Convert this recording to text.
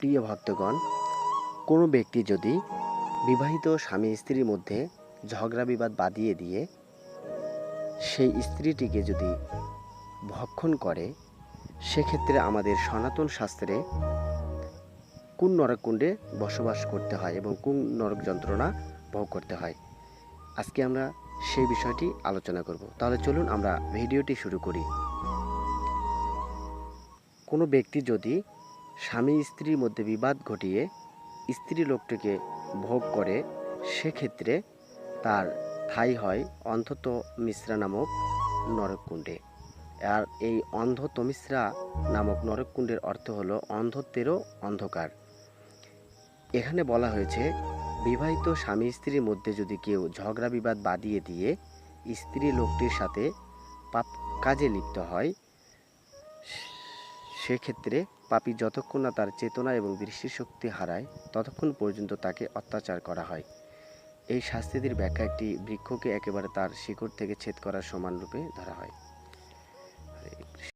প্রিয় ভক্তগণ, কোনো ব্যক্তি যদি বিবাহিত স্বামী স্ত্রীর মধ্যে ঝগড়া বিবাদ বাদিয়ে দিয়ে সেই স্ত্রীটিকে যদি ভক্ষণ করে, সেক্ষেত্রে আমাদের সনাতন শাস্ত্রে কোন নরককুণ্ডে বসবাস করতে হয় এবং কোন নরক যন্ত্রণা ভোগ করতে হয়? আজকে আমরা সেই বিষয়টি আলোচনা করব। তাহলে চলুন আমরা ভিডিওটি শুরু করি। কোনো ব্যক্তি যদি স্বামী স্ত্রীর মধ্যে বিবাদ ঘটিয়ে স্ত্রী লোকটিকে ভোগ করে, সেক্ষেত্রে তার ঠাই হয় অন্ধত মিশ্রা নামক নরককুণ্ডে। আর এই অন্ধ তমিশ্রা নামক নরককুণ্ডের অর্থ হলো অন্ধত্বেরও অন্ধকার। এখানে বলা হয়েছে, বিবাহিত স্বামী স্ত্রীর মধ্যে যদি কেউ ঝগড়া বিবাদ বাদিয়ে দিয়ে স্ত্রী লোকটির সাথে পাপ কাজে লিপ্ত হয় সেক্ষেত্রে পাপি যতক্ষণ না তার চেতনা এবং দৃষ্টিশক্তি হারায়, ততক্ষণ পর্যন্ত তাকে অত্যাচার করা হয়। এই শাস্তিদের ব্যাখ্যা একটি বৃক্ষকে একেবারে তার শিকড় থেকে ছেদ করার সমান রূপে ধরা হয়।